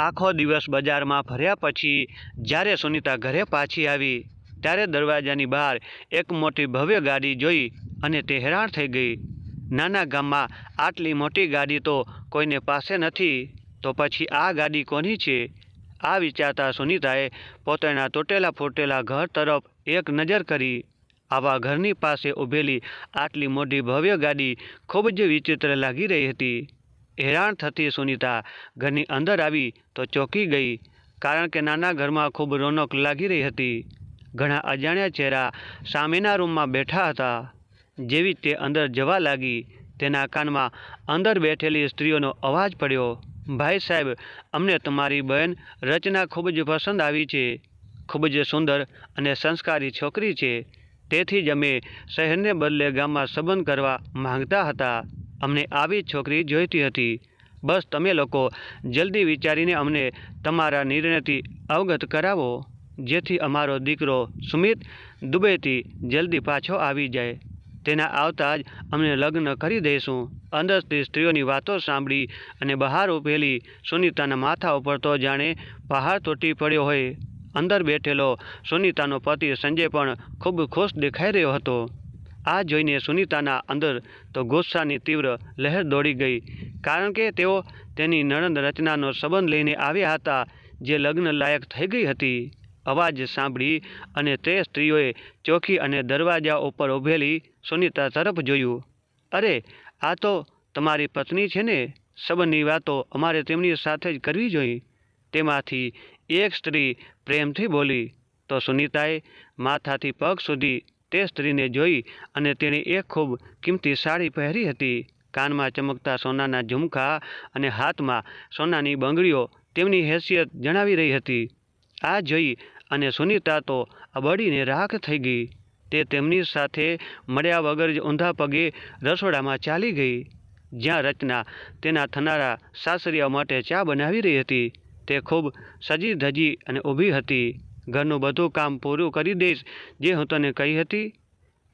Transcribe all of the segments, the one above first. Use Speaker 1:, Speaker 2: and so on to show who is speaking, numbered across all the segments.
Speaker 1: આખો દિવસ બજારમાં ફર્યા પછી જ્યારે સુનીતા ઘરે પાછી આવી, ત્યારે દરવાજાની બહાર એક મોટી ભવ્ય ગાડી જોઈ અને તે હેરાન થઈ ગઈ. નાના ગામમાં આટલી મોટી ગાડી તો કોઈને પાસે નથી, તો પછી આ ગાડી કોની છે? આ વિચારતા સુનિતાએ પોતાના તૂટેલા ફૂટેલા ઘર તરફ એક નજર કરી. આવા ઘરની પાસે ઊભેલી આટલી મોટી ભવ્ય ગાડી ખૂબ જ વિચિત્ર લાગી રહી હતી. હેરાન થતી સુનીતા ઘરની અંદર આવી તો ચોંકી ગઈ, કારણ કે નાના ઘરમાં ખૂબ રોનક લાગી રહી હતી. ઘણા અજાણ્યા ચહેરા સામેના રૂમમાં બેઠા હતા. જેવી તે અંદર જવા લાગી, તેના કાનમાં અંદર બેઠેલી સ્ત્રીઓનો અવાજ પડ્યો, ભાઈ સાહેબ, અમને તમારી બહેન રચના ખૂબ જ પસંદ આવી છે, ખૂબ જ સુંદર અને સંસ્કારી છોકરી છે. તેથી જ અમે શહેરને બદલે ગામમાં સંબંધ કરવા માંગતા હતા. અમને આવી છોકરી જોઈતી હતી. બસ તમે લોકો જલ્દી વિચારીને અમને તમારા નિર્ણયથી અવગત કરાવો, જેથી અમારો દીકરો સુમિત દુબઈથી જલ્દી પાછો આવી જાય. તેના આવતા જ અમને લગ્ન કરી દઈશું. અંદરથી સ્ત્રીઓની વાતો સાંભળી અને બહાર ઊભેલી સુનીતાના માથા ઉપર તો જાણે પહાડ તૂટી પડ્યો હોય. અંદર બેઠેલો સુનીતાનો પતિ સંજય પણ ખૂબ ખુશ દેખાઈ રહ્યો હતો. આ જોઈને સુનીતાના અંદર તો ગુસ્સાની તીવ્ર લહેર દોડી ગઈ. કારણ કે તેઓ તેની નણંદ રચનાનો સંબંધ લઈને આવ્યા હતા, જે લગ્ન લાયક થઈ ગઈ હતી. અવાજ સાંભળી અને તે સ્ત્રીઓએ ચોખી અને દરવાજા ઉપર ઊભેલી સુનીતા તરફ જોયું. અરે, આ તો તમારી પત્ની છે ને? સંબંધની વાતો અમારે તેમની સાથે જ કરવી જોઈએ તેમાંથી એક સ્ત્રી પ્રેમથી બોલી. તો સુનીતાએ માથાથી પગ સુધી તે સ્ત્રીને જોઈ અને તેણે એક ખૂબ કિંમતી સાડી પહેરી હતી. કાનમાં ચમકતા સોનાના ઝુમખા અને હાથમાં સોનાની બંગડીઓ તેમની હેસિયત જણાવી રહી હતી. આ જોઈ અને સુનિતા તો અબડીને રાખ થઈ ગઈ. તે તેમની સાથે મળ્યા વગર જ ઊંધા પગે રસોડામાં ચાલી ગઈ. જ્યાં રચના તેના થનારા સાસરિયા માટે ચા બનાવી રહી હતી. તે ખૂબ સજી ધજી અને ઊભી હતી. ઘરનું બધું કામ પૂરું કરી દઈશ. જે હું તને કહી હતી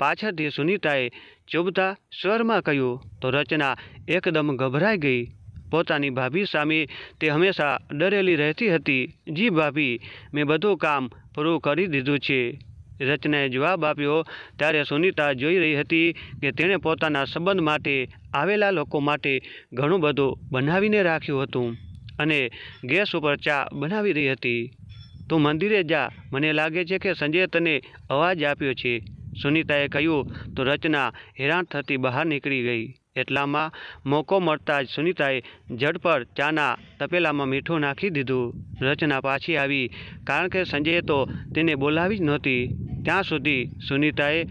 Speaker 1: પાછળથી સુનીતાએ ચૂભતા સ્વરમાં કહ્યું, તો રચના એકદમ ગભરાઈ ગઈ. પોતાની ભાભી સામે તે હંમેશા ડરેલી રહેતી હતી. જી ભાભી, મેં બધું કામ પૂરું કરી દીધું છે. રચનાએ જવાબ આપ્યો, ત્યારે સુનિતા જોઈ રહી હતી કે તેણે પોતાના સંબંધ માટે આવેલા લોકો માટે ઘણું બધું બનાવીને રાખ્યું હતું અને ગેસ ઉપર ચા બનાવી રહી હતી. તું મંદિરે જા. મને લાગે છે કે સંજય તને અવાજ આપ્યો છે. સુનીતાએ કહ્યું, તો રચના હેરાન થતી બહાર નીકળી ગઈ. એટલામાં મોકો મળતા જ સુનીતાએ ઝડપર ચાના તપેલામાં મીઠું નાખી દીધું. રચના પાછી આવી, કારણ કે સંજયે તો તેને બોલાવી જ નહોતી. ત્યાં સુધી સુનીતાએ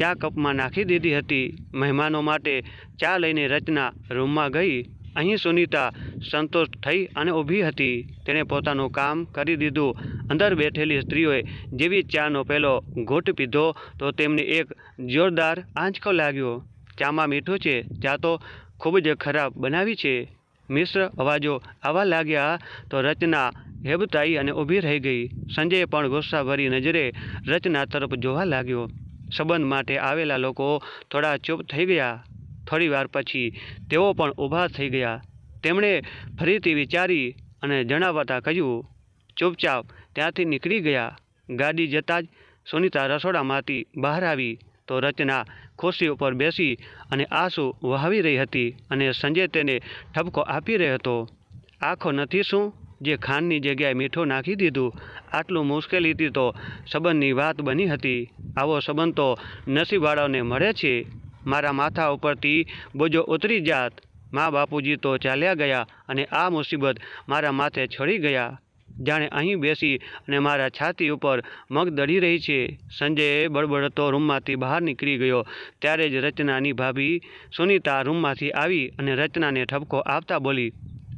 Speaker 1: ચા કપમાં નાખી દીધી હતી. મહેમાનો માટે ચા લઈને રચના રૂમમાં ગઈ. અહીં સુનિતા સંતોષ થઈ અને ઊભી હતી. તેણે પોતાનું કામ કરી દીધું. અંદર બેઠેલી સ્ત્રીઓએ જેવી ચાનો પહેલો ઘૂંટ પીધો, તો તેમને એક જોરદાર આંચકો લાગ્યો. ચામાં મીઠું છે? ચા તો ખૂબ જ ખરાબ બનાવી છે. મિશ્ર અવાજો આવવા લાગ્યા તો રચના હેબતાઈ અને ઊભી રહી ગઈ. સંજય પણ ગુસ્સાભરી નજરે રચના તરફ જોવા લાગ્યો. સંબંધ માટે આવેલા લોકો થોડા ચૂપ થઈ ગયા. થોડી વાર પછી તેઓ પણ ઊભા થઈ ગયા. તેમણે ફરીથી વિચારી અને જણાવતા કહ્યું, ચૂપચાપ ત્યાંથી નીકળી ગયા. ગાડી જતાં જ સુનિતા રસોડામાંથી બહાર આવી તો રચના ખુરશી ઉપર બેસી અને આંસુ વહાવી રહી હતી અને સંજય તેને ઠપકો આપી રહ્યો હતો. આખો નથી શું? જે ખાંડની જગ્યાએ મીઠું નાખી દીધું, આટલું મુશ્કેલીથી તો સંબંધની વાત બની હતી. આવો સંબંધ તો નસીબવાળાઓને મળે છે. મારા માથા ઉપરથી બોજો ઉતરી જાત. મા બાપુજી તો ચાલ્યા ગયા અને આ મુસીબત મારા માથે છોડી ગયા. જાણે અહીં બેસી અને મારા છાતી ઉપર મગ દળી રહી છે. સંજયે બળબડતો રૂમમાંથી બહાર નીકળી ગયો. ત્યારે જ રચનાની ભાભી સુનિતા રૂમમાંથી આવી અને રચનાને ઠપકો આપતા બોલી,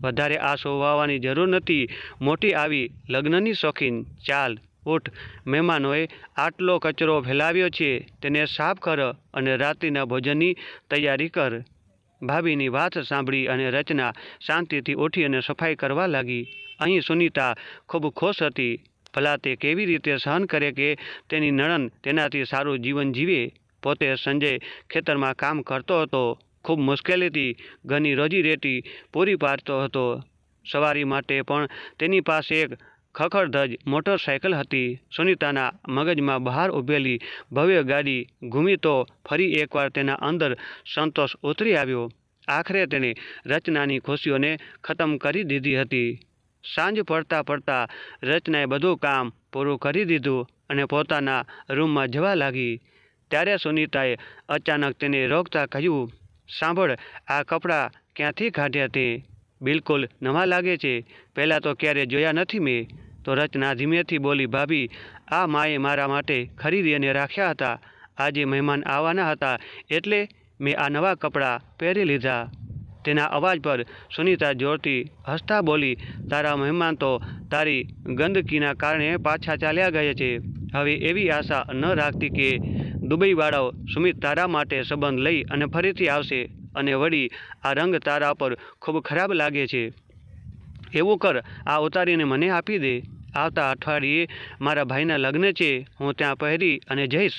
Speaker 1: વધારે આ સોવાવાની જરૂર નથી. મોટી આવી લગ્નની શોખીન. ચાલ. ઉઠ. મહેમાનોએ આટલો કચરો ફેલાવ્યો છે, તેને સાફ કર અને રાત્રિના ભોજનની તૈયારી કર. ભાભીની વાત સાંભળી અને રચના શાંતિથી ઉઠી અને સફાઈ કરવા લાગી. અહીં સુનીતા ખૂબ ખુશ હતી. ભલા તે કેવી રીતે સહન કરે કે તેની નણન તેનાથી સારું જીવન જીવે? પોતે સંજય ખેતરમાં કામ કરતો હતો. ખૂબ મુશ્કેલીથી ઘરની રોજીરેટી પૂરી પાડતો હતો. સવારી માટે પણ તેની પાસે એક ખખડધજ મોટરસાયકલ હતી. સુનિતાના મગજમાં બહાર ઊભેલી ભવ્ય ગાડી ઘૂમી તો ફરી એકવાર તેના અંદર સંતોષ ઉતરી આવ્યો. આખરે તેણે રચનાની ખુશીઓને ખતમ કરી દીધી હતી. સાંજ પડતા પડતા રચનાએ બધું કામ પૂરું કરી દીધું અને પોતાના રૂમમાં જવા લાગી. ત્યારે સુનીતાએ અચાનક તેને રોકતા કહ્યું, સાંભળ, આ કપડાં ક્યાંથી કાઢ્યા તે? બિલકુલ નવા લાગે છે. પહેલાં તો ક્યારે જોયા નથી મેં. તો રચના ધીમેથી બોલી, ભાભી, આ માએ મારા માટે ખરીદી અને રાખ્યા હતા. આજે મહેમાન આવવાના હતા, એટલે મેં આ નવા કપડાં પહેરી લીધા. તેના અવાજ પર સુનિતા જોરથી હસતા બોલી, તારા મહેમાન તો તારી ગંદકીના કારણે પાછા ચાલ્યા ગયા છે. હવે એવી આશા ન રાખતી કે દુબઈવાળાઓ સુમિત તારા માટે સંબંધ લઈ અને ફરીથી આવશે. અને વળી આ રંગ તારા પર ખૂબ ખરાબ લાગે છે. એવું કર, આ ઉતારીને મને આપી દે. આવતા અઠવાડિયે મારા ભાઈના લગ્ન છે, હું ત્યાં પહેરી અને જઈશ.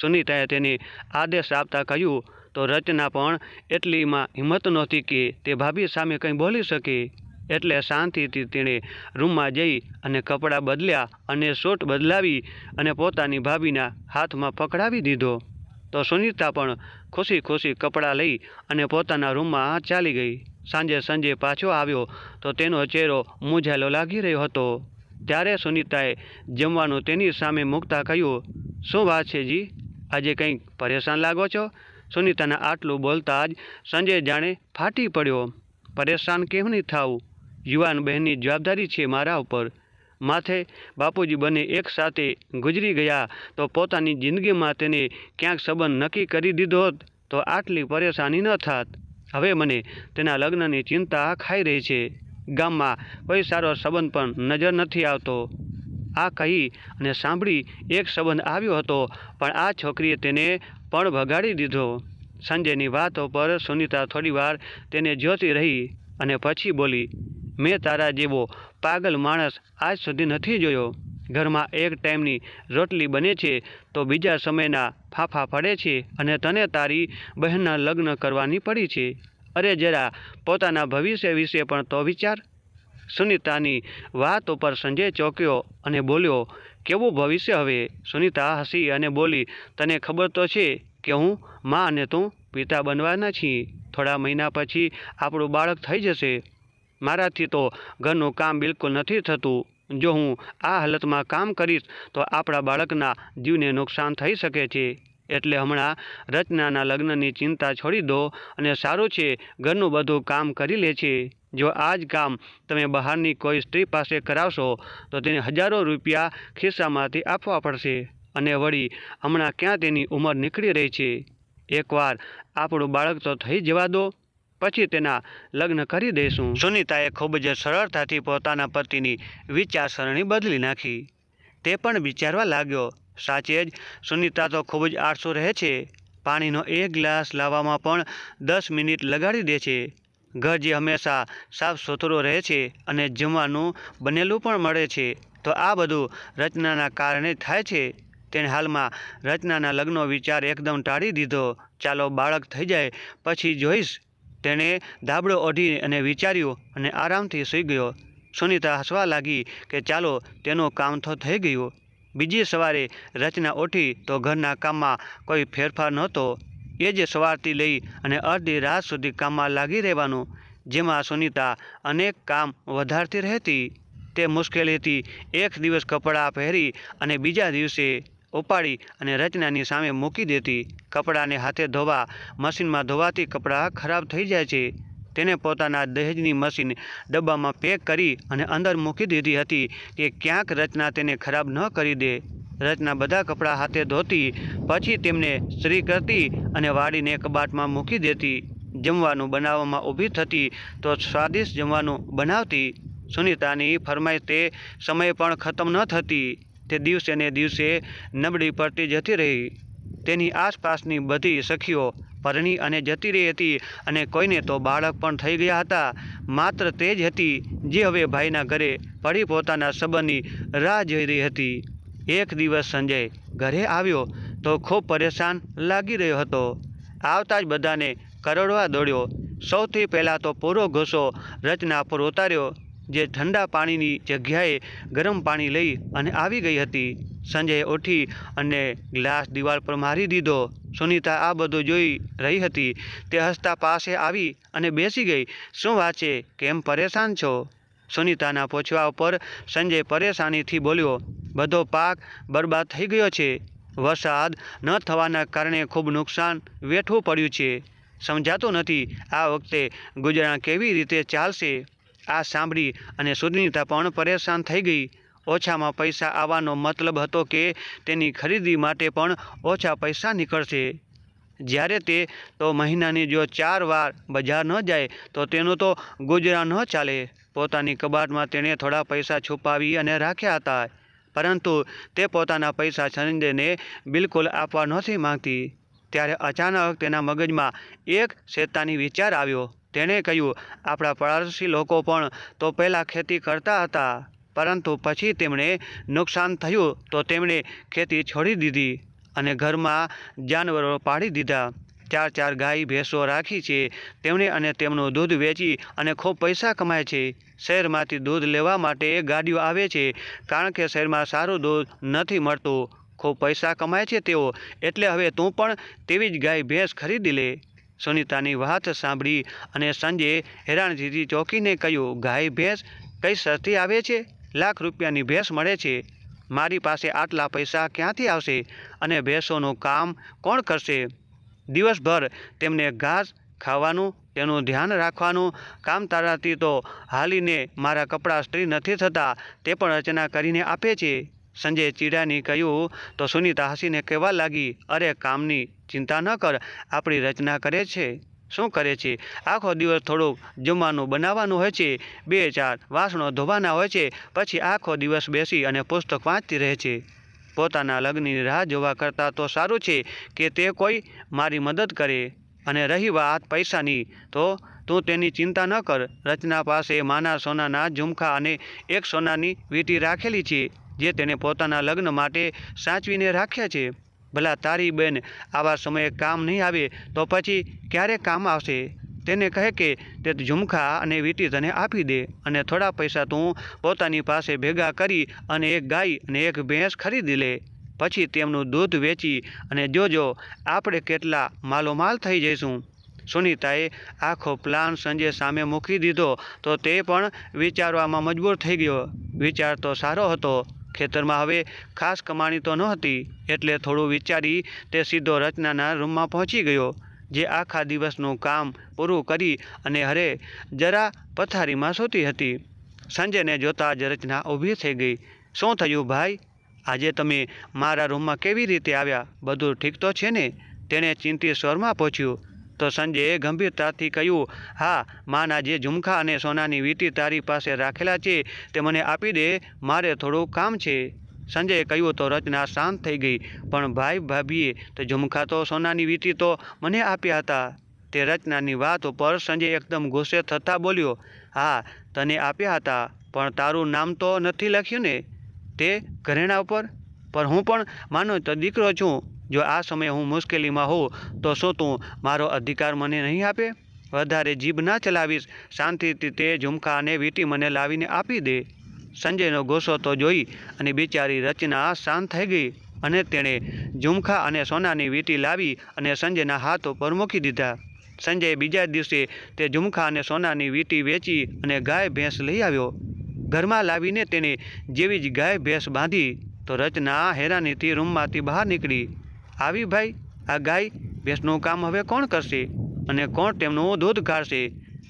Speaker 1: સુનીતાએ તેને આદેશ આપતા કહ્યું, તો રચના પણ એટલીમાં હિંમત નહોતી કે તે ભાભી સામે કંઈ બોલી શકે. એટલે શાંતિથી તેણે રૂમમાં જઈ અને કપડાં બદલ્યા અને શોટ બદલાવી અને પોતાની ભાભીના હાથમાં પકડાવી દીધો. તો સુનીતા પણ ખુશી ખુશી કપડાં લઈ અને પોતાના રૂમમાં ચાલી ગઈ. સાંજે સંજે પાછો આવ્યો તો તેનો ચહેરો મૂંઝાયેલો લાગી રહ્યો હતો. ત્યારે સુનીતાએ જમવાનું તેની સામે મૂકતા કહ્યું, શું વાત છે જી? આજે કંઈક પરેશાન લાગો છો? સુનીતાના આટલું બોલતા જ સંજય જાણે ફાટી પડ્યો. પરેશાન કેમ નહીં થાવું યુવાન બહેનની જવાબદારી છે મારા ઉપર. માથે બાપુજી બંને એકસાથે ગુજરી ગયા તો પોતાની જિંદગીમાં તેને ક્યાંક સંબંધ નક્કી કરી દીધો હોત તો આટલી પરેશાની ન થાત. હવે મને તેના લગ્નની ચિંતા ખાઈ રહી છે. ગામમાં કોઈ સારો સંબંધ પણ નજર નથી આવતો. આ કહી અને સાંભળી એક સંબંધ આવ્યો હતો, પણ આ છોકરીએ તેને પણ ભગાડી દીધો. સંજયની વાતો પર સુનિતા થોડીવાર તેને જોતી રહી અને પછી બોલી મેં તારા જેવો પાગલ માણસ આજ સુધી નથી જોયો. ઘરમાં એક ટાઈમની રોટલી બને છે, તો બીજા સમયના ફાફા પડે છે અને તને તારી બહેનના લગ્ન કરવાની પડી છે. અરે જરા પોતાના ભવિષ્ય વિશે પણ તો વિચાર. સુનીતાની વાત ઉપર સંજય ચોક્યો અને બોલ્યો, કેવું ભવિષ્ય હવે? સુનિતા હસી અને બોલી, તને ખબર તો છે કે હું મા અને તું પિતા બનવાના છીએ. થોડા મહિના પછી આપણું બાળક થઈ જશે. મારાથી તો ઘરનું કામ બિલકુલ નથી થતું. જો હું આ હાલતમાં કામ કરીશ, તો આપણા બાળકના જીવને નુકસાન થઈ શકે છે. એટલે હમણાં રચનાના લગ્નની ચિંતા છોડી દો અને સારું છે, ઘરનું બધું કામ કરી લે છે. જો આ જ કામ તમે બહારની કોઈ સ્ત્રી પાસે કરાવશો, તો તેને હજારો રૂપિયા ખિસ્સામાંથી આપવા પડશે. અને વળી હમણાં ક્યાં તેની ઉંમર નીકળી રહી છે? એકવાર આપણું બાળક તો થઈ જવા દો. પછી તેના લગ્ન કરી દઈશું સુનીતાએ ખૂબ જ સરળતાથી પોતાના પતિની વિચારસરણી બદલી નાખી. તે પણ વિચારવા લાગ્યો. સાચે જ, સુનીતા તો ખૂબ જ આળસુ રહે છે. પાણીનો એક ગ્લાસ લાવવામાં પણ દસ મિનિટ લગાડી દે છે. ઘર જે હંમેશા સાફ સુથરું રહે છે અને જમવાનું બનેલું પણ મળે છે, તો આ બધું રચનાના કારણે થાય છે. તેણે હાલમાં રચનાના લગ્નનો વિચાર એકદમ ટાળી દીધો. ચાલો બાળક થઈ જાય, પછી જોઈશ તેણે ધાબળો ઓઢી અને વિચાર્યું અને આરામથી સૂઈ ગયો. સુનિતા હસવા લાગી કે ચાલો, તેનું કામ તો થઈ ગયું. બીજી સવારે રચના ઉઠી તો ઘરના કામમાં કોઈ ફેરફાર નહોતો. એ જ સવારથી લઈ અને અડધી રાત સુધી કામમાં લાગી રહેવાનું, જેમાં સુનિતા અનેક કામ વધારતી રહેતી. તે મુશ્કેલીથી એક દિવસ કપડાં પહેરી અને બીજા દિવસે ઉપાડી અને રચનાની સામે મૂકી દેતી. કપડાને હાથે ધોવા, મશીનમાં ધોવાથી કપડાં ખરાબ થઈ જાય છે. તેને પોતાના દહેજની મશીન ડબ્બામાં પેક કરી અને અંદર મૂકી દીધી હતી કે ક્યાંક રચના તેને ખરાબ ન કરી દે. રચના બધા કપડાં હાથે ધોતી, પછી તેમને સ્ત્રી કરતી અને વાળીને કબાટમાં મૂકી દેતી. જમવાનું બનાવવામાં ઊભી થતી તો સ્વાદિષ્ટ જમવાનું બનાવતી. સુનિતાની ફરમાઈશ તે સમય પણ ખતમ ન થતી. તે દિવસે ને દિવસે નબળી પડતી જતી રહી. તેની આસપાસની બધી સખીઓ પરણી અને જતી રહી હતી અને કોઈને તો બાળક પણ થઈ ગયા હતા. માત્ર તે જ હતી જે હવે ભાઈના ઘરે પડી પોતાના સંબંધની રાહ જોઈ રહી હતી. એક દિવસ સંજય ઘરે આવ્યો તો ખૂબ પરેશાન લાગી રહ્યો હતો. આવતા જ બધાને કરોડવા દોડ્યો. સૌથી પહેલાં તો પૂરો ગુસ્સો રચના પર ઉતાર્યો. જે ઠંડા પાણીની જગ્યાએ ગરમ પાણી લઈ અને આવી ગઈ હતી. સંજયે ઉઠી અને ગ્લાસ દિવાલ પર મારી દીધો. સુનીતા આ બધું જોઈ રહી હતી. તે હસતા પાસે આવી અને બેસી ગઈ. શું વાત છે કેમ પરેશાન છો? સુનીતાના પૂછવા ઉપર સંજય પરેશાનીથી બોલ્યો, બધો પાક બરબાદ થઈ ગયો છે. વરસાદ ન થવાના કારણે ખૂબ નુકસાન વેઠવું પડ્યું છે. સમજાતું નથી આ વખતે ગુજરાત કેવી રીતે ચાલશે? આ સાંભળી અને સુનિતા પણ પરેશાન થઈ ગઈ. ઓછામાં પૈસા આવવાનો મતલબ હતો કે તેની ખરીદી માટે પણ ઓછા પૈસા નીકળશે. જ્યારે તે તો મહિનાની જો ચાર વાર બજાર ન જાય, તો તેનું તો ગુજરાન ન ચાલે. પોતાની કબાટમાં તેણે થોડા પૈસા છુપાવી અને રાખ્યા હતા. પરંતુ તે પોતાના પૈસા સંજયને બિલકુલ આપવા નહોતી માંગતી. ત્યારે અચાનક તેના મગજમાં એક શેતાની વિચાર આવ્યો. તેણે કહ્યું, આપણા પડોશી લોકો પણ તો પહેલાં ખેતી કરતા હતા, પરંતુ પછી તેમણે નુકસાન થયું તો તેમણે ખેતી છોડી દીધી અને ઘરમાં જાનવરો પાડી દીધા. ચાર ચાર ગાય ભેંસો રાખી છે. તેમણે અને તેમનું દૂધ વેચી અને ખૂબ પૈસા કમાય છે. શહેરમાંથી દૂધ લેવા માટે ગાડીઓ આવે છે, કારણ કે શહેરમાં સારું દૂધ નથી મળતું. ખૂબ પૈસા કમાય છે તેઓ. એટલે હવે તું પણ તેવી જ ગાય ભેંસ ખરીદી લે. સુનીતાની વાત સાંભળી અને સંજય હેરાનજીથી ચોંકીને કહ્યું, ગાય ભેંસ કઈ સસ્તી આવે છે? લાખ રૂપિયાની ભેંસ મળે છે. મારી પાસે આટલા પૈસા ક્યાંથી આવશે? અને ભેંસોનું કામ કોણ કરશે? દિવસભર તેમને ઘાસ ખાવાનું, તેનું ધ્યાન રાખવાનું, કામ તારાથી તો હાલીને મારા કપડાં સ્ત્રી નથી થતા, તે પણ રચના કરીને આપે છે. સંજય ચીડાની કહ્યું, તો સુનીતા હસીને કહેવા લાગી, અરે, કામની ચિંતા ન કર, આપણી રચના કરે છે. શું કરે છે? આખો દિવસ થોડુંક જમવાનું બનાવવાનું હોય છે, બે ચાર વાસણો ધોવાના હોય છે, પછી આખો દિવસ બેસી અને પુસ્તક વાંચતી રહે છે. પોતાના લગ્નની રાહ જોવા કરતાં તો સારું છે કે તે કોઈ મારી મદદ કરે અને રહી વાત પૈસાની. તો તું તેની ચિંતા ન કર, રચના પાસે માના સોનાના ઝુમખા અને એક સોનાની વીંટી રાખેલી છે. જે તેને પોતાના લગ્ન માટે સાચવીને રાખ્યા છે. ભલા તારી બેન આવા સમયે કામ નહીં આવે તો પછી ક્યારે કામ આવશે? તેને કહે કે તે ઝુમખા અને વીટી તને આપી દે અને થોડા પૈસા તું પોતાની પાસે ભેગા કરી અને એક ગાય અને એક ભેંસ ખરીદી લે. પછી તેમનું દૂધ વેચી અને જોજો, આપણે કેટલા માલોમાલ થઈ જઈશું. સુનિતાએ આખો પ્લાન સંજય સામે મૂકી દીધો તો તે પણ વિચારવામાં મજબૂર થઈ ગયો. વિચાર તો સારો હતો. ખેતરમાં હવે ખાસ કમાણી તો નહોતી એટલે થોડું વિચારી તે સીધો રચનાના રૂમમાં પહોંચી ગયો, જે આખા દિવસનું કામ પૂરું કરી અને હરે જરા પથારીમાં સૂતી હતી. સંજયને જોતા જ રચના ઊભી થઈ ગઈ. શું થયું ભાઈ? આજે તમે મારા રૂમમાં કેવી રીતે આવ્યા? બધું ઠીક તો છે ને? તેણે ચિંતિત સ્વરમાં પૂછ્યું. તો સંજયે ગંભીરતાથી કહ્યું, હા, માના જે ઝુમખા અને સોનાની વીંટી તારી પાસે રાખેલા છે, તે મને આપી દે, મારે થોડું કામ છે. સંજયે કહ્યું તો રચના શાંત થઈ ગઈ, પણ ભાઈ ભાભીએ, તો ઝુમખા તો, સોનાની વીંટી તો મને આપ્યા હતા. તે રચનાની વાત ઉપર સંજય એકદમ ગુસ્સે થતાં બોલ્યો, હા, તને આપ્યા હતા, પણ તારું નામ તો નથી લખ્યું ને તે ઘરેણા ઉપર? પણ હું પણ માનો તો દીકરો છું. જો આ સમયે હું મુશ્કેલીમાં હોઉં, તો શું તું મારો અધિકાર મને નહીં આપે? વધારે જીભ ના ચલાવીશ, શાંતિથી તે ઝુમખા અને વીંટી મને લાવીને આપી દે. સંજયનો ગુસ્સો તો જોઈ અને બિચારી રચના શાંત થઈ ગઈ અને તેણે ઝુમખા અને સોનાની વીંટી લાવી અને સંજયના હાથ ઉપર મૂકી દીધા. સંજય બીજા દિવસે તે ઝુમખા અને સોનાની વીંટી વેચી અને ગાય ભેંસ લઈ આવ્યો. ઘરમાં લાવીને તેને જેવી જ ગાય ભેંસ બાંધી, તો રચના હેરાનીથી રૂમમાંથી બહાર નીકળી. આવી ભાઈ, આ ગાય ભેંસનું કામ હવે કોણ કરશે અને કોણ તેમનું દૂધ કાઢશે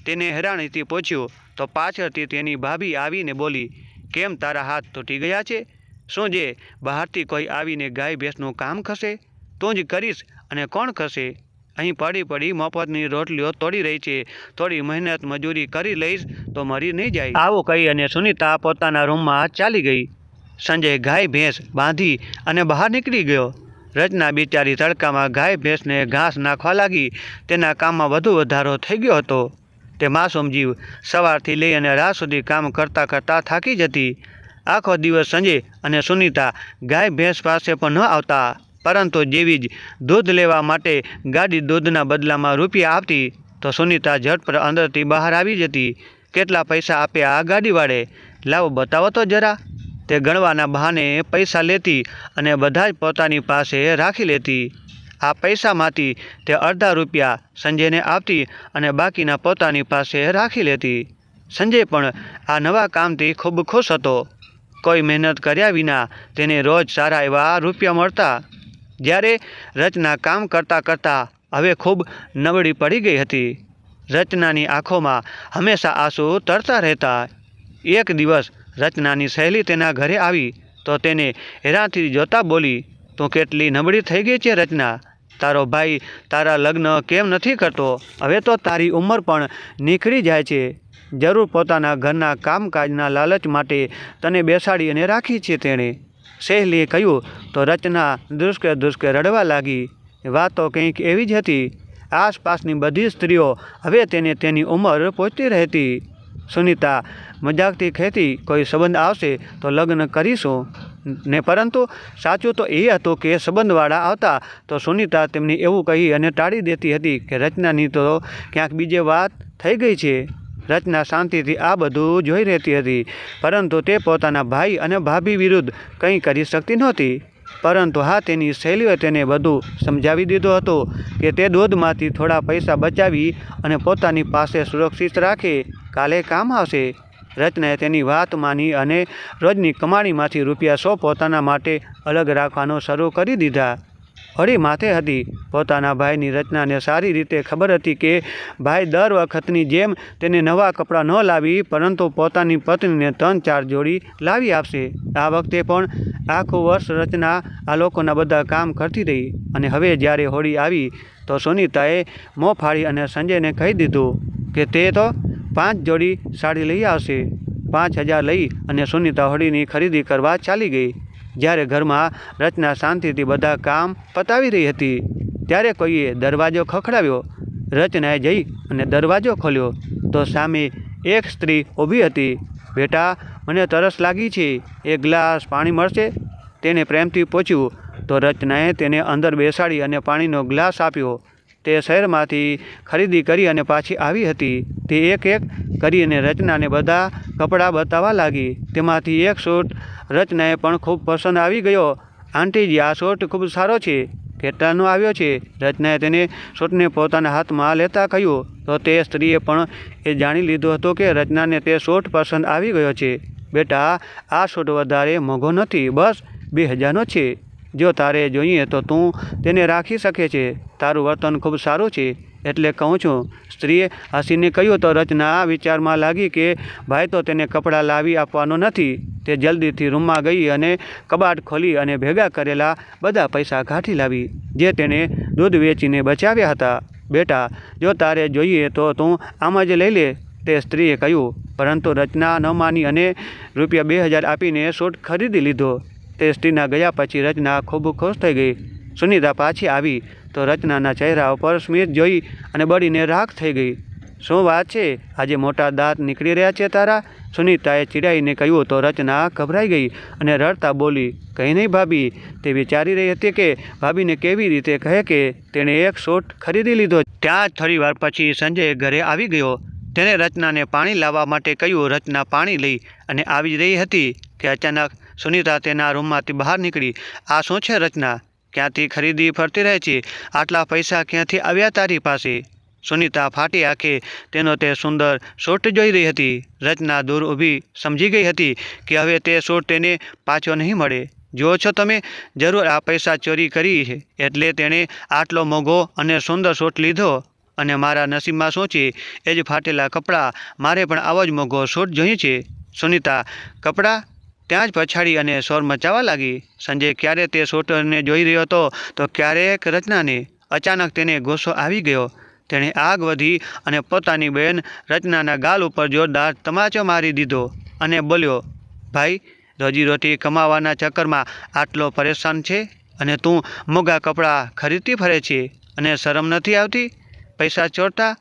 Speaker 1: તેને હેરાનીથી પૂછ્યું. તો પાછળથી તેની ભાભી આવીને બોલી, કેમ તારા હાથ તૂટી ગયા છે? શું જે બહારથી કોઈ આવીને ગાય ભેંસનું કામ કરશે? તું જ કરીશ અને કોણ કરશે? અહીં પડી પડી મફતની રોટલીઓ તોડી રહી છે. થોડી મહેનત મજૂરી કરી લઈશ તો મરી નહીં જાય. આવું કહી અને સુનીતા પોતાના રૂમમાં ચાલી ગઈ. સંજય ગાય, ભેંસ બાંધી અને બહાર નીકળી ગયો. રચના બિચારી તડકામાં ગાય ભેંસને ઘાસ નાખવા લાગી. તેના કામમાં વધુ વધારો થઈ ગયો હતો. તે માસૂમ જીવ સવારથી લઈ અને રાત સુધી કામ કરતાં કરતાં થાકી જતી. આખો દિવસ સંજય અને સુનિતા ગાય ભેંસ પાસે પણ ન આવતા, પરંતુ જેવી જ દૂધ લેવા માટે ગાડી દૂધના બદલામાં રૂપિયા આપતી, તો સુનિતા ઝટ અંદરથી બહાર આવી જતી. કેટલા પૈસા આપ્યા આ ગાડીવાળે લાવો બતાવો તો જરા. તે ગણવાના બહાને પૈસા લેતી અને બધા જ પોતાની પાસે રાખી લેતી. આ પૈસામાંથી તે અડધા રૂપિયા સંજયને આપતી અને બાકીના પોતાની પાસે રાખી લેતી. સંજય પણ આ નવા કામથી ખૂબ ખુશ હતો. કોઈ મહેનત કર્યા વિના તેને રોજ સારા એવા રૂપિયા મળતા. જ્યારે રચના કામ કરતાં કરતાં હવે ખૂબ નબળી પડી ગઈ હતી. રચનાની આંખોમાં હંમેશા આંસુ તરતા રહેતા. એક દિવસ રચનાની સહેલી તેના ઘરે આવી તો તેને હેરાનથી જોતા બોલી, તું કેટલી નબળી થઈ ગઈ છે રચના. તારો ભાઈ તારા લગ્ન કેમ નથી કરતો? હવે તો તારી ઉંમર પણ નીકળી જાય છે. જરૂર પોતાના ઘરના કામકાજના લાલચ માટે તને બેસાડી અને રાખી છે તેણે. સહેલીએ કહ્યું, તો રચના દુષ્કે દુષ્કે રડવા લાગી. વાતો કંઈક એવી જ હતી. આસપાસની બધી સ્ત્રીઓ હવે તેને તેની ઉંમર પહોંચતી રહેતી. સુનિતા, મજાકથી ખેતી કોઈ સંબંધ આવશે તો લગ્ન કરીશું ને પરંતુ સાચું તો એ હતું કે સંબંધવાળા આવતા તો સુનિતા તેમને એવું કહી અને ટાળી દેતી હતી કે રચનાની તો ક્યાંક બીજે વાત થઈ ગઈ છે. રચના શાંતિથી આ બધું જોઈ રહેતી હતી, પરંતુ તે પોતાના ભાઈ અને ભાભી વિરુદ્ધ કંઈ કરી શકતી નહોતી. પરંતુ હા, તેની શૈલીઓ તેને બધું સમજાવી દીધો હતો કે તે દૂધમાંથી થોડા પૈસા બચાવી અને પોતાની પાસે સુરક્ષિત રાખે. કાલે કામ આવશે. રચનાએ તેની વાત માની અને રોજની કમાણીમાંથી રૂપિયા સો પોતાના માટે અલગ રાખવાનું શરૂ કરી દીધા. હળી માથે હતી. પોતાના ભાઈની રચનાને સારી રીતે ખબર હતી કે ભાઈ દર વખતની જેમ તેને નવા કપડાં ન લાવી, પરંતુ પોતાની પત્નીને ત્રણ ચાર જોડી લાવી આપશે. આ વખતે પણ આખું વર્ષ રચના આ લોકોના બધા કામ કરતી રહી અને હવે જ્યારે હોળી આવી, તો સુનિતાએ મોં ફાડી અને સંજયને કહી દીધું કે તે તો પાંચ જોડી સાડી લઈ આવશે. પાંચ હજાર લઈ અને સુનિતા હોળીની ખરીદી કરવા ચાલી ગઈ. જ્યારે ઘરમાં રચના શાંતિથી બધા કામ પતાવી રહી હતી, ત્યારે કોઈએ દરવાજો ખખડાવ્યો. રચનાએ જઈ અને દરવાજો ખોલ્યો. તો સામે એક સ્ત્રી ઊભી હતી. બેટા, મને તરસ લાગી છે. એક ગ્લાસ પાણી મળશે? તેને પ્રેમથી પૂછ્યું. તો રચનાએ તેને અંદર બેસાડી અને પાણીનો ગ્લાસ આપ્યો. તે શહેરમાંથી ખરીદી કરી અને પાછી આવી હતી. તે એક એક કરીને રચનાને બધા કપડાં બતાવવા લાગી. તેમાંથી એક શૂટ રચનાએ પણ ખૂબ પસંદ આવી ગયો. આંટીજી, આ શૂટ ખૂબ સારો છે. કેટલાનો આવ્યો છે. રચનાએ તેને શૂટને પોતાના હાથમાં લેતા કહ્યું. તો તે સ્ત્રીએ પણ એ જાણી લીધું હતું કે રચનાને તે શૂટ પસંદ આવી ગયો છે. બેટા, આ શૂટ વધારે મોંઘો નથી. બસ, બે હજારનો છે. જો તારે જોઈએ તો તું તેને રાખી શકે છે. તારું વર્તન ખૂબ સારું છે. એટલે કહું છું, સ્ત્રીએ હસીને કહ્યું તો રચના વિચારમાં લાગી કે ભાઈ તો તેને કપડાં લાવી આપવાનો નથી. તે જલ્દીથી રૂમમાં ગઈ અને કબાટ ખોલી અને ભેગા કરેલા બધા પૈસા કાઢી લાવી, જે તેણે દૂધ વેચીને બચાવ્યા હતા. બેટા, જો તારે જોઈએ તો તું આમ જ લઈ લે, તે સ્ત્રીએ કહ્યું. પરંતુ રચના ન માની અને રૂપિયા બે હજાર આપીને સૂટ ખરીદી લીધો. તે સ્ત્રીના ગયા પછી રચના ખૂબ ખુશ થઈ ગઈ. સુનિતા પાછી આવી તો રચનાના ચહેરા ઉપર સ્મિત જોઈ અને બળીને રાખ થઈ ગઈ. શું વાત છે? આજે મોટા દાંત નીકળી રહ્યા છે તારા? સુનિતાએ ચીડાઈને કહ્યું તો રચના ગભરાઈ ગઈ અને રડતા બોલી, કંઈ નહીં ભાભી, તે વિચારી રહી હતી કે ભાભીને કેવી રીતે કહે કે તેણે એક સૂટ ખરીદી લીધો. ત્યાં જ થોડી વાર પછી સંજય ઘરે આવી ગયો. તેણે રચનાને પાણી લાવવા માટે કહ્યું, રચના પાણી લઈ. અને આવી રહી હતી કે અચાનક સુનિતા તેના રૂમમાંથી બહાર નીકળી આ શું છે રચના? ક્યાંથી ખરીદી ફરતી રહે છે? આટલા પૈસા ક્યાંથી આવ્યા તારી પાસે? સુનિતા ફાટી આંખે તેનો તે સુંદર સૂટ જોઈ રહી હતી. રચના દૂર ઊભી સમજી ગઈ હતી કે હવે તે સૂટ તેને પાછો નહીં મળે. જુઓ છો તમે, જરૂર આ પૈસા ચોરી કરી છે. એટલે તેણે આટલો મોંઘો અને સુંદર સૂટ લીધો. અને મારા નસીબમાં શું છે? એ જ ફાટેલા કપડાં. મારે પણ આવો જ મોંઘો સૂટ જોઈએ છે. સુનિતા, કપડાં? ત્યાં જ પછાડી અને શોર મચાવા લાગી. સંજય ક્યારે તે સોટરને જોઈ રહ્યો હતો, તો ક્યારેક રચનાને અચાનક તેને ગુસ્સો આવી ગયો. તેણે આગ વધી અને પોતાની બહેન રચનાના ગાલ ઉપર જોરદાર તમાચો મારી દીધો અને બોલ્યો, ભાઈ રોજીરોટી કમાવાના ચક્કરમાં આટલો પરેશાન છે અને તું મોંઘા કપડાં ખરીદતી ફરે છે અને શરમ નથી આવતી? પૈસા ચોરતા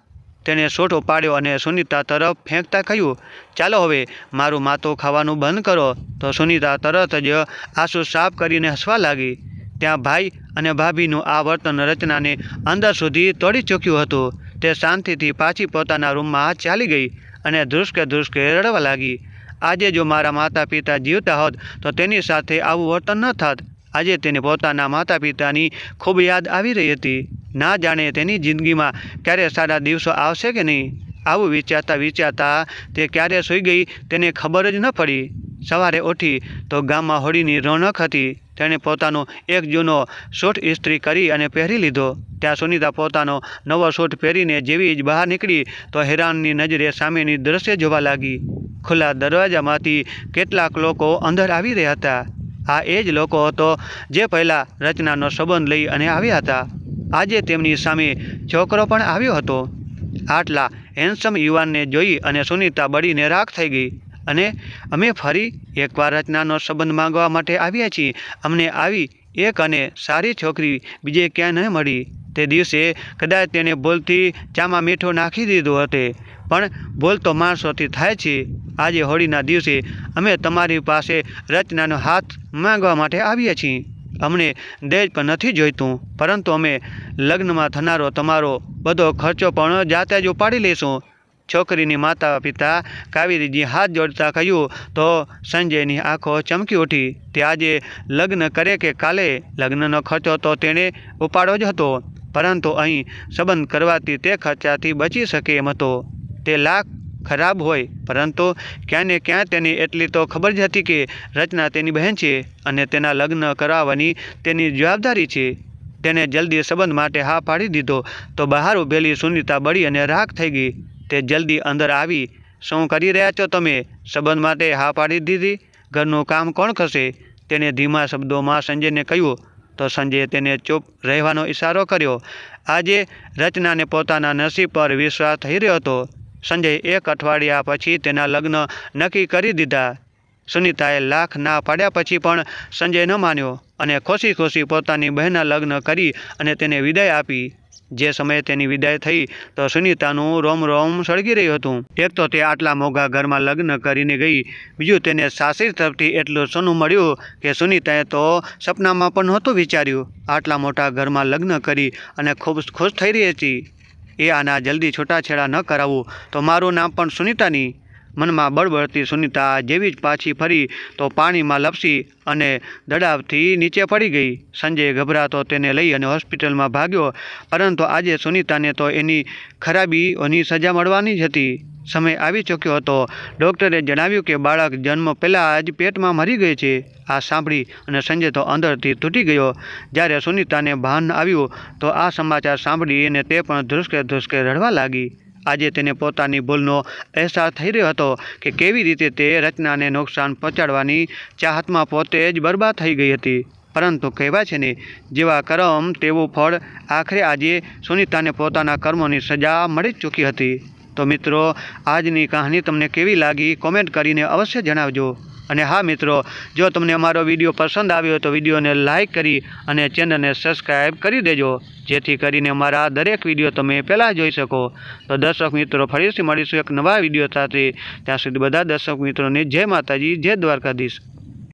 Speaker 1: તેણે સોઠો પાડ્યો અને સુનિતા તરફ ફેંકતા કહ્યું, ચાલો હવે, મારું માથું ખાવાનું બંધ કરો. તો સુનિતા તરત જ આંસુ સાફ કરીને હસવા લાગી. ત્યાં ભાઈ અને ભાભીનું આ વર્તન રચનાને અંદર સુધી તોડી ચૂક્યું હતું. તે શાંતિથી પાછી પોતાના રૂમમાં ચાલી ગઈ અને ધ્રુસકે ધ્રુસકે રડવા લાગી. આજે જો મારા માતા પિતા જીવતા હોત, તો તેની સાથે આવું વર્તન ન થાત. આજે તેને પોતાના માતા પિતાની ખૂબ યાદ આવી રહી હતી. ના જાણે તેની જિંદગીમાં ક્યારે સારા દિવસો આવશે કે નહીં? આવું વિચારતા વિચારતા તે ક્યારે સૂઈ ગઈ તેને ખબર જ ન પડી. સવારે ઉઠી તો ગામમાં હોળીની રોનક હતી. તેણે પોતાનો એક જૂનો સૂટ ઇસ્ત્રી કરી અને પહેરી લીધો. ત્યાં સુનિતા પોતાનો નવો સૂટ પહેરીને જેવી જ બહાર નીકળી તો હેરાનની નજરે સામેની દ્રશ્ય જોવા લાગી. ખુલ્લા દરવાજામાંથી કેટલાક લોકો અંદર આવી રહ્યા હતા. આ એ જ લોકો હતો જે પહેલાં રચનાનો સંબંધ લઈ અને આવ્યા હતા. આજે તેમની સામે છોકરો પણ આવ્યો હતો. આટલા હેન્ડસમ યુવાનને જોઈ અને સુનિતા બળીને રાખ થઈ ગઈ. અને અમે ફરી એકવાર રચનાનો સંબંધ માંગવા માટે આવ્યા છીએ. અમને આવી એક અને સારી છોકરી બીજે ક્યાં ન મળી. તે દિવસે કદાચ તેને ભૂલથી ચામાં મીઠું નાખી દીધું હતે. પણ ભૂલ તો માણસોથી થાય છે. આજે હોળીના દિવસે અમે તમારી પાસે રચનાનો હાથ માંગવા માટે આવીએ છીએ. અમને દહેજ પણ નથી જોઈતું, પરંતુ અમે લગ્નમાં થનારો તમારો બધો ખર્ચો પણ જાતે જ ઉપાડી લઈશું છોકરીની માતા પિતા કાવેરીજી હાથ જોડતા કહ્યું, તો સંજયની આંખો ચમકી ઉઠી. તે આજે લગ્ન કરે કે કાલે? લગ્નનો ખર્ચો તો તેણે ઉપાડો જ હતો, પરંતુ અહીં સંબંધ કરવાથી તે ખર્ચાથી બચી શકે એમ હતો. તે લાખ ખરાબ હોય, પરંતુ ક્યાં ને ક્યાં તેની એટલી તો ખબર જ હતી કે રચના તેની બહેન છે અને તેના લગ્ન કરાવવાની તેની જવાબદારી છે. તેને જલ્દી સંબંધ માટે હા પાડી દીધો, તો બહાર ઊભેલી સુનિતા બળી અને રાખ થઈ ગઈ. તે જલ્દી અંદર આવી. શું કરી રહ્યા છો તમે? સંબંધ માટે હા પાડી દીધી? ઘરનું કામ કોણ કરશે? તેને ધીમા શબ્દોમાં સંજયને કહ્યું. તો સંજયે તેને ચૂપ રહેવાનો ઈશારો કર્યો. આજે રચનાને પોતાના નસીબ પર વિશ્વાસ થઈ રહ્યો હતો. સંજય એક અઠવાડિયા પછી તેના લગ્ન નક્કી કરી દીધા. સુનિતાએ લાખ ના પાડ્યા પછી પણ સંજય ન માન્યો અને ખુશી ખુશી પોતાની બહેનના લગ્ન કરી અને તેને વિદાય આપી. જે સમયે તેની વિદાય થઈ તો સુનિતાનું રોમ રોમ સળગી રહ્યું હતું. એક તો તે આટલા મોઘા ઘરમાં લગ્ન કરીને ગઈ, બીજું તેને સાસરી તરફથી એટલું સોનું મળ્યું કે સુનિતાએ તો સપનામાં પણ નહોતું વિચાર્યું. આટલા મોટા ઘરમાં લગ્ન કરી અને ખૂબ ખુશ થઈ રહી હતી. એ આના જલ્દી છૂટાછેડા ન કરાવવું તો મારું નામ પણ સુનિતાની મનમાં બળબળતી સુનિતા જેવી જ પાછી ફરી તો પાણીમાં લપસી અને દડાવથી નીચે પડી ગઈ. સંજય ગભરાતો તેને લઈ અને હોસ્પિટલમાં ભાગ્યો, પરંતુ આજે સુનિતાને તો એની ખરાબીઓની સજા મળવાની જ હતી. સમય આવી ચૂક્યો હતો. ડૉક્ટરે જણાવ્યું કે બાળક જન્મ પહેલાં જ પેટમાં મરી ગઈ છે. આ સાંભળી અને સંજય તો અંદરથી તૂટી ગયો. જ્યારે સુનિતાને ભાન આવ્યું તો આ સમાચાર સાંભળી અને તે પણ ધ્રુસકે ધ્રુસકે રડવા લાગી. આજે તેને પોતાની ભૂલનો અહેસાસ થઈ રહ્યો હતો કે કેવી રીતે તે રચનાને નુકસાન પહોંચાડવાની ચાહતમાં પોતે જ બરબાદ થઈ ગઈ હતી. પરંતુ કહેવાય છે ને, જેવા કર્મ તેવું ફળ આખરે આજે સુનિતાને પોતાના કર્મોની સજા મળી ચૂકી હતી. તો મિત્રો, આજની કહાની તમને કેવી લાગી કોમેન્ટ કરીને અવશ્ય જણાવજો. અને હા મિત્રો, જો તમને અમારો વીડિયો પસંદ આવ્યો તો વિડીયોને લાઇક કરી અને ચેનલને સબસ્ક્રાઈબ કરી દેજો. જેથી કરીને અમારા દરેક વીડિયો તમે પહેલાં જોઈ શકો. તો દર્શક મિત્રો, ફરીથી મળીશું એક નવા વીડિયો સાથે. ત્યાં સુધી બધા દર્શક મિત્રોને જય માતાજી, જય દ્વારકાધીશ.